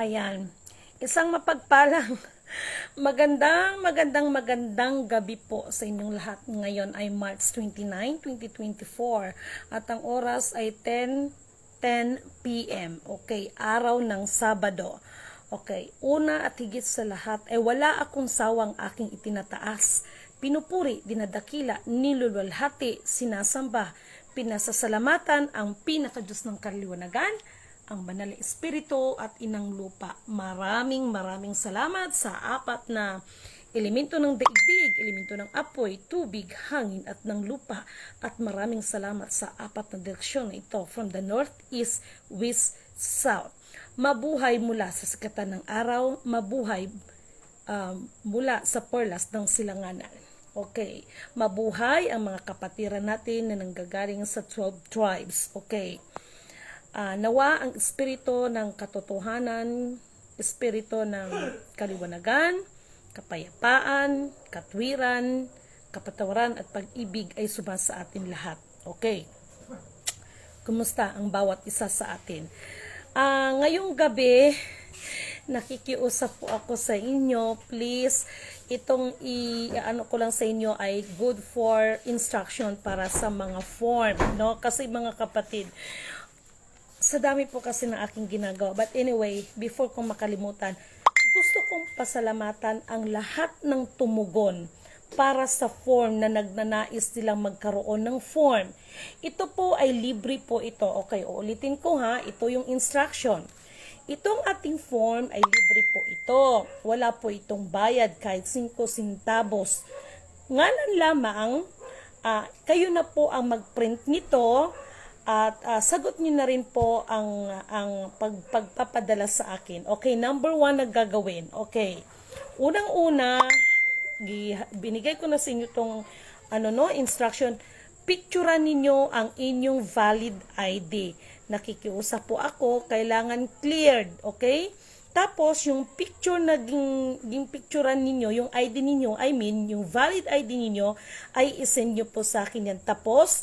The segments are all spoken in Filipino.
Ayan. Isang mapagpalang, magandang, magandang, magandang gabi po sa inyong lahat. Ngayon ay March 29, 2024. At ang oras ay 10, 10 p.m. Okay, araw ng Sabado. Okay, una at higit sa lahat ay wala akong sawang aking itinataas. Pinupuri, dinadakila, nilulwalhati, sinasamba, pinasasalamatan ang pinakadiyos ng karliwanagan, ang banal na espiritu at inang lupa. Maraming maraming salamat sa apat na elemento ng daigdig, elemento ng apoy, tubig, hangin at ng lupa. At maraming salamat sa apat na direksyon na ito from the north, east, west, south. Mabuhay mula sa sikatan ng araw, mabuhay um, mula sa perlas ng silanganan. Okay. Mabuhay ang mga kapatiran natin na nanggagaling sa 12 tribes. Okay. Ah, nawa ang espiritu ng katotohanan, espiritu ng kaliwanagan, kapayapaan, katwiran, kapatawaran at pag-ibig ay sumasa sa atin lahat. Okay. Kumusta ang bawat isa sa atin? Ah, ngayong gabi, nakikiusap po ako sa inyo. Please, itong i ano ko lang sa inyo ay good for instruction para sa mga form, no? Kasi mga kapatid, sa dami po kasi ng aking ginagawa. But anyway, before kong makalimutan, gusto kong pasalamatan ang lahat ng tumugon para sa form na nagnanais silang magkaroon ng form. Ito po ay libre po ito. Okay, uulitin ko ha. Ito yung instruction. Itong ating form ay libre po ito. Wala po itong bayad kahit 5 centavos. Ngalan lamang, ah, kayo na po ang mag-print nito at ah, sagot niyo na rin po ang ang pag, pagpapadala sa akin. Okay, number one na gagawin. Okay. Unang-una, binigay ko na sa inyo tong ano no, instruction. Picturean ninyo ang inyong valid ID. Nakikiusap po ako, kailangan cleared, okay? Tapos, yung picture na ging, ging picturean ninyo, yung ID ninyo, I mean, yung valid ID ninyo, ay isend nyo po sa akin yan. Tapos,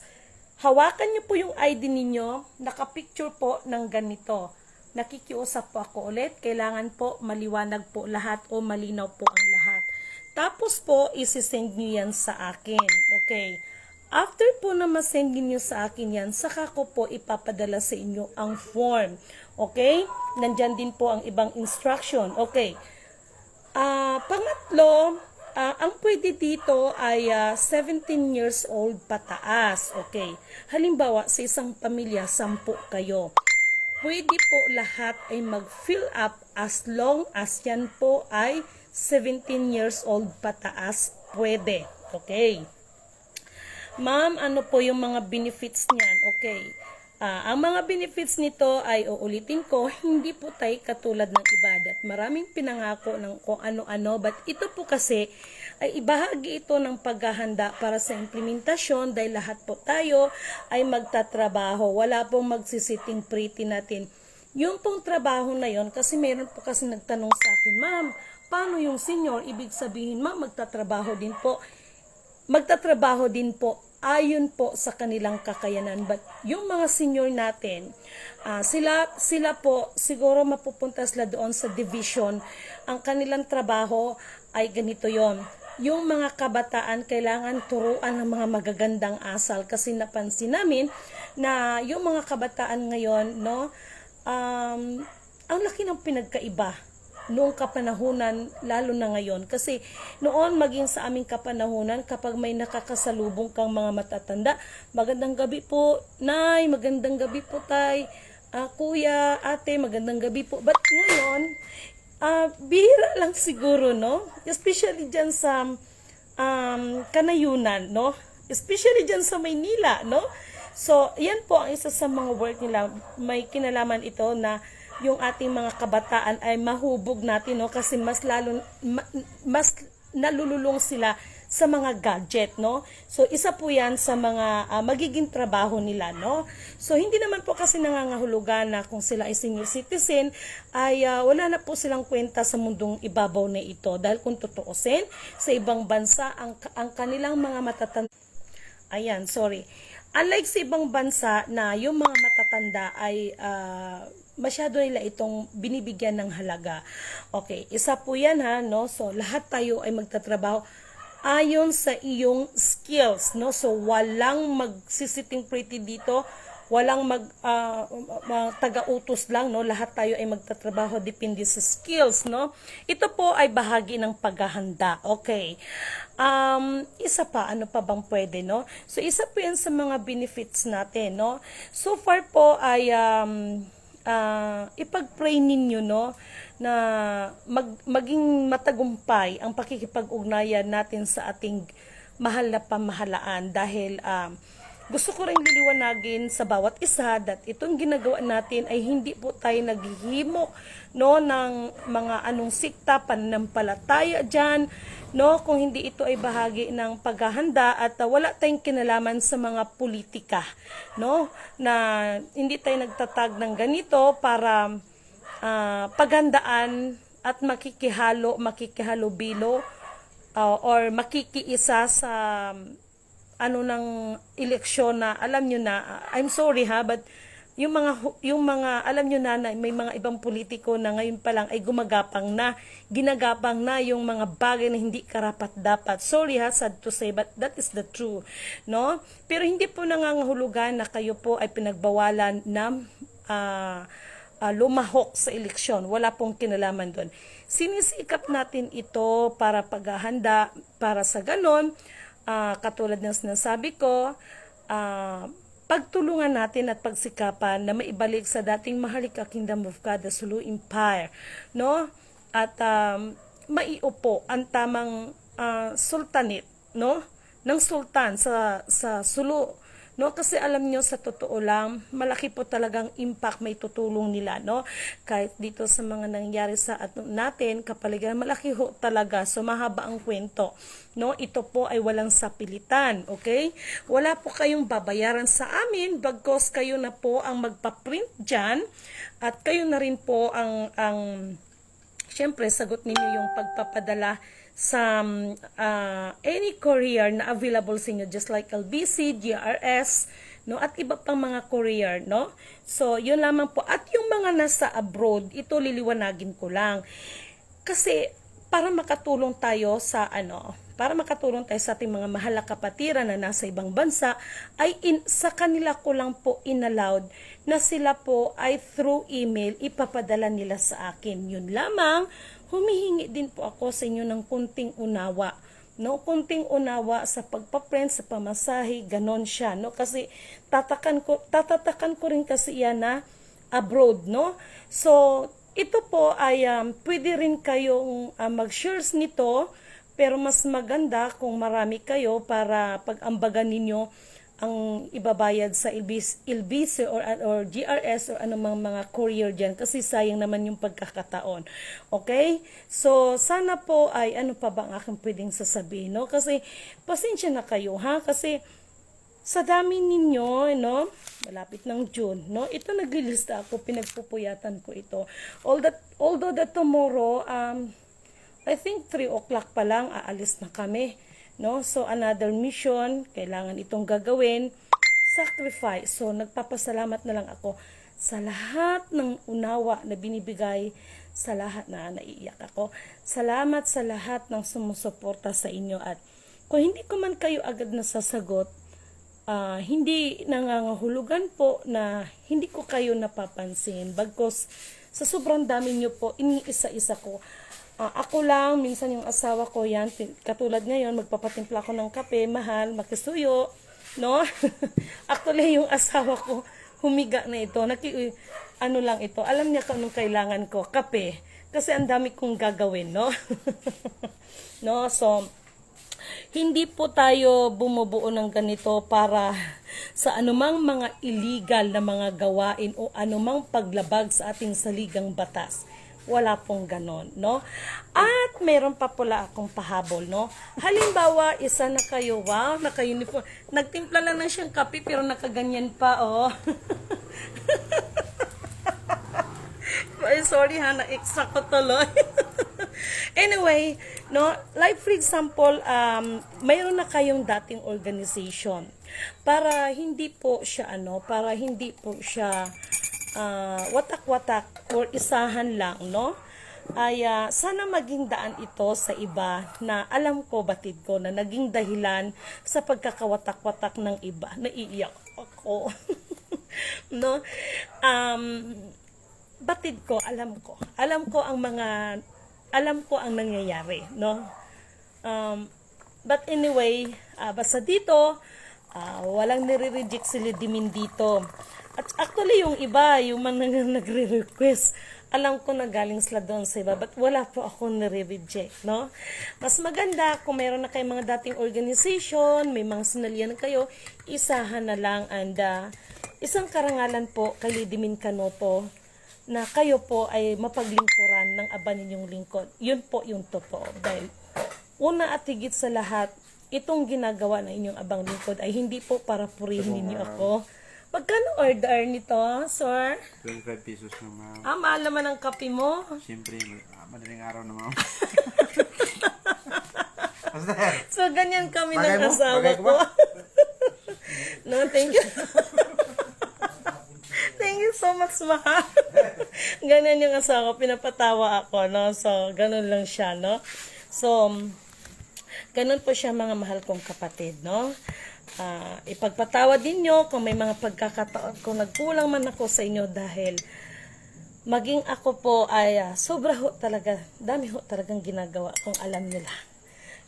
hawakan nyo po yung ID ninyo, nakapicture po ng ganito. Nakikiusap po ako ulit, kailangan po maliwanag po lahat o malinaw po ang lahat. Tapos po, isisend nyo yan sa akin. Okay. After po na masend nyo sa akin yan, saka ko po ipapadala sa inyo ang form. Okay? Nandyan din po ang ibang instruction. Okay. Ah, pangatlo, ah, ang pwede dito ay ah, 17 years old pataas. Okay. Halimbawa, sa isang pamilya, 10 kayo. Pwede po lahat ay mag-fill up as long as yan po ay 17 years old pataas. Pwede. Okay. Ma'am, ano po yung mga benefits niyan? Okay. Ah, ang mga benefits nito ay uulitin ko, hindi po tayo katulad ng iba at maraming pinangako ng kung ano-ano but ito po kasi ay ibahagi ito ng paghahanda para sa implementasyon dahil lahat po tayo ay magtatrabaho. Wala pong magsisiting pretty natin. Yung pong trabaho na yon kasi meron po kasi nagtanong sa akin, ma'am, paano yung senior? Ibig sabihin, ma'am, magtatrabaho din po magtatrabaho din po ayon po sa kanilang kakayanan. But yung mga senior natin, ah, sila, sila po siguro mapupunta sila doon sa division. Ang kanilang trabaho ay ganito yon. Yung mga kabataan kailangan turuan ng mga magagandang asal kasi napansin namin na yung mga kabataan ngayon, no, um, ang laki ng pinagkaiba noong kapanahunan, lalo na ngayon. Kasi noon, maging sa aming kapanahunan, kapag may nakakasalubong kang mga matatanda, magandang gabi po, nay, magandang gabi po, tay, ah, kuya, ate, magandang gabi po. But ngayon, ah, bihira lang siguro, no? Especially dyan sa um, kanayunan, no? Especially dyan sa Maynila, no? So, yan po ang isa sa mga work nila. May kinalaman ito na yung ating mga kabataan ay mahubog natin no? Kasi mas lalo ma- mas nalululong sila sa mga gadget no? So isa po yan sa mga ah, magiging trabaho nila no? So hindi naman po kasi nangangahulugan na kung sila ay senior citizen ay ah, wala na po silang kwenta sa mundong ibabaw na ito. Dahil kung tutuusin sa ibang bansa ang ang kanilang mga matatanda Ayan, sorry. Unlike sa ibang bansa na yung mga matatanda ay ah, masyado nila itong binibigyan ng halaga. Okay, isa po yan ha, no? So, lahat tayo ay magtatrabaho ayon sa iyong skills, no? So, walang magsisiting pretty dito, walang mag ah, taga-utos lang, no? Lahat tayo ay magtatrabaho depende sa skills, no? Ito po ay bahagi ng paghahanda. Okay. Um, isa pa, ano pa bang pwede, no? So, isa po yan sa mga benefits natin, no? So far po ay um, ah, ipag-pray ninyo no na mag, maging matagumpay ang pakikipag-ugnayan natin sa ating mahal na pamahalaan dahil um, gusto ko rin liliwanagin sa bawat isa that itong ginagawa natin ay hindi po tayo naghihimo no ng mga anong sikta pananampalataya diyan no kung hindi ito ay bahagi ng paghahanda at uh, wala tayong kinalaman sa mga politika no na hindi tayo nagtatag ng ganito para ah, paghandaan at makikihalo makikihalo-bilo uh, or makikiisa sa ano ng eleksyon na alam nyo na uh, I'm sorry ha but yung mga yung mga alam nyo na, na may mga ibang politiko na ngayon pa lang ay gumagapang na ginagapang na yung mga bagay na hindi karapat dapat sorry ha sad to say but that is the true no pero hindi po nangangahulugan na kayo po ay pinagbawalan na ah, ah, lumahok sa eleksyon. Wala pong kinalaman doon. Sinisikap natin ito para paghahanda, para sa ganon, ah, katulad ng sinasabi ko, ah, pagtulungan natin at pagsikapan na maibalik sa dating mahalika Kingdom of God, the Sulu Empire, no? At um, maiupo ang tamang ah, sultanate, no? ng sultan sa sa Sulu no kasi alam nyo sa totoo lang malaki po talagang impact may tutulong nila no? Kahit dito sa mga nangyari sa at natin kapaligiran malaki ho talaga. So mahaba ang kwento no? Ito po ay walang sapilitan okay? Wala po kayong babayaran sa amin bagkos kayo na po ang magpa-print diyan at kayo na rin po ang ang Siyempre, sagot ninyo yung pagpapadala um, uh, any courier na available sa inyo just like LBC, GRS, no at iba pang mga courier, no? So, yun lamang po. At yung mga nasa abroad, ito liliwanagin ko lang. Kasi para makatulong tayo sa ano, para makatulong tayo sa ating mga mahal na kapatiran na nasa ibang bansa, ay in, sa kanila ko lang po inallowed na sila po ay through email ipapadala nila sa akin. Yun lamang, humihingi din po ako sa inyo ng kunting unawa no? Kunting unawa sa pagpaprint sa pamasahe ganon siya no? Kasi tatakan ko tatatakan ko rin kasi yan na abroad no? So ito po ay um, pwede rin kayong uh, mag-shares nito pero mas maganda kung marami kayo para pag-ambagan ninyo ang ibabayad sa Ilbis, Ilbis or, or GRS or anumang mga courier dyan kasi sayang naman yung pagkakataon. Okay? So, sana po ay ano pa ba ang aking pwedeng sasabihin, no? Kasi, pasensya na kayo, ha? Kasi, sa dami ninyo, no? Malapit ng June, no? Ito naglilista ako, pinagpupuyatan ko ito. All that, although that tomorrow, um, I think 3 o'clock pa lang, aalis na kami no? So another mission, kailangan itong gagawin, sacrifice. So nagpapasalamat na lang ako sa lahat ng unawa na binibigay sa lahat na naiiyak ako. Salamat sa lahat ng sumusuporta sa inyo at kung hindi ko man kayo agad nasasagot, uh, hindi nangangahulugan po na hindi ko kayo napapansin. Bagkos sa sobrang dami nyo po, iniisa-isa ko Ah, ako lang, minsan yung asawa ko yan, katulad ngayon, magpapatimpla ko ng kape, mahal, makisuyo, no? Actually, yung asawa ko, humiga na ito, naki, ano lang ito, alam niya kung anong kailangan ko, kape. Kasi ang dami kong gagawin, no? no, so, hindi po tayo bumubuo ng ganito para sa anumang mga illegal na mga gawain o anumang paglabag sa ating saligang batas wala pong ganon, no? At meron pa pula akong pahabol, no? Halimbawa, isa na kayo, wow, naka-uniform. Nagtimpla lang na siyang kape, pero nakaganyan pa, oh. Ay, sorry ha, na-extra ko tuloy. anyway, no, like for example, um, mayroon na kayong dating organization para hindi po siya ano, para hindi po siya ah, watak-watak or isahan lang, no? Ay ah, sana maging daan ito sa iba na alam ko, batid ko, na naging dahilan sa pagkakawatak-watak ng iba. Naiiyak ako. no? Um, batid ko, alam ko. Alam ko ang mga, alam ko ang nangyayari, no? Um, but anyway, ah, basta dito, ah, walang nire-reject si Lidimin dito. At actually, yung iba, yung mga nagre-request, alam ko na galing sila doon sa iba, but wala po ako nire-reject, no? Mas maganda kung mayroon na kayong mga dating organization, may mga sinalian kayo, isahan na lang and ah, isang karangalan po kay Lidimin Kanoto na kayo po ay mapaglingkuran ng aba ninyong lingkod. Yun po yung totoo. Dahil una at higit sa lahat, itong ginagawa ng inyong abang lingkod ay hindi po para purihin ninyo ako. Magkano order nito, sir? 25 pesos na ma'am. Ah, mahal naman ang kape mo. Siyempre, ah, madaling araw na ma'am. Master, So, ganyan kami Bagay ng mo? asawa ko no, thank you. thank you so much, mahal. ganyan yung asawa ko. Pinapatawa ako, no? So, ganun lang siya, no? So, ganun po siya mga mahal kong kapatid, no? Ah, ipagpatawa din nyo kung may mga pagkakataon kung nagkulang man ako sa inyo dahil maging ako po ay ah, sobra ho talaga, dami ho talagang ginagawa kung alam lang.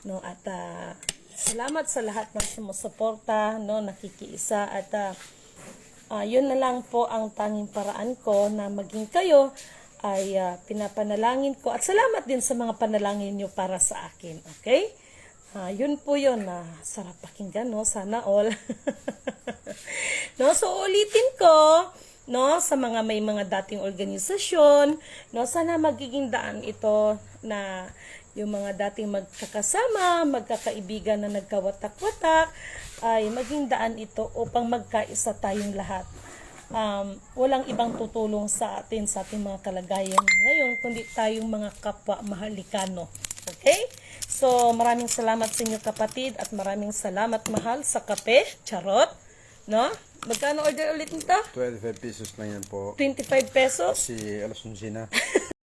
No, at ah, salamat sa lahat ng sumusuporta, no, nakikiisa at ah, ah, yun na lang po ang tanging paraan ko na maging kayo ay ah, pinapanalangin ko at salamat din sa mga panalangin nyo para sa akin, okay? Ah, yun po yun na sarap pakinggan, no? Sana all. no, so ulitin ko, no, sa mga may mga dating organisasyon, no, sana magiging daan ito na yung mga dating magkakasama, magkakaibigan na nagkawatak-watak, ay maging daan ito upang magkaisa tayong lahat. Um, walang ibang tutulong sa atin, sa ating mga kalagayan ngayon, kundi tayong mga kapwa mahalikano. Okay? So, maraming salamat sa inyo kapatid at maraming salamat mahal sa kape, charot. No? Magkano order ulit nito? 25 pesos lang yan po. 25 pesos? Si Alas 11 na.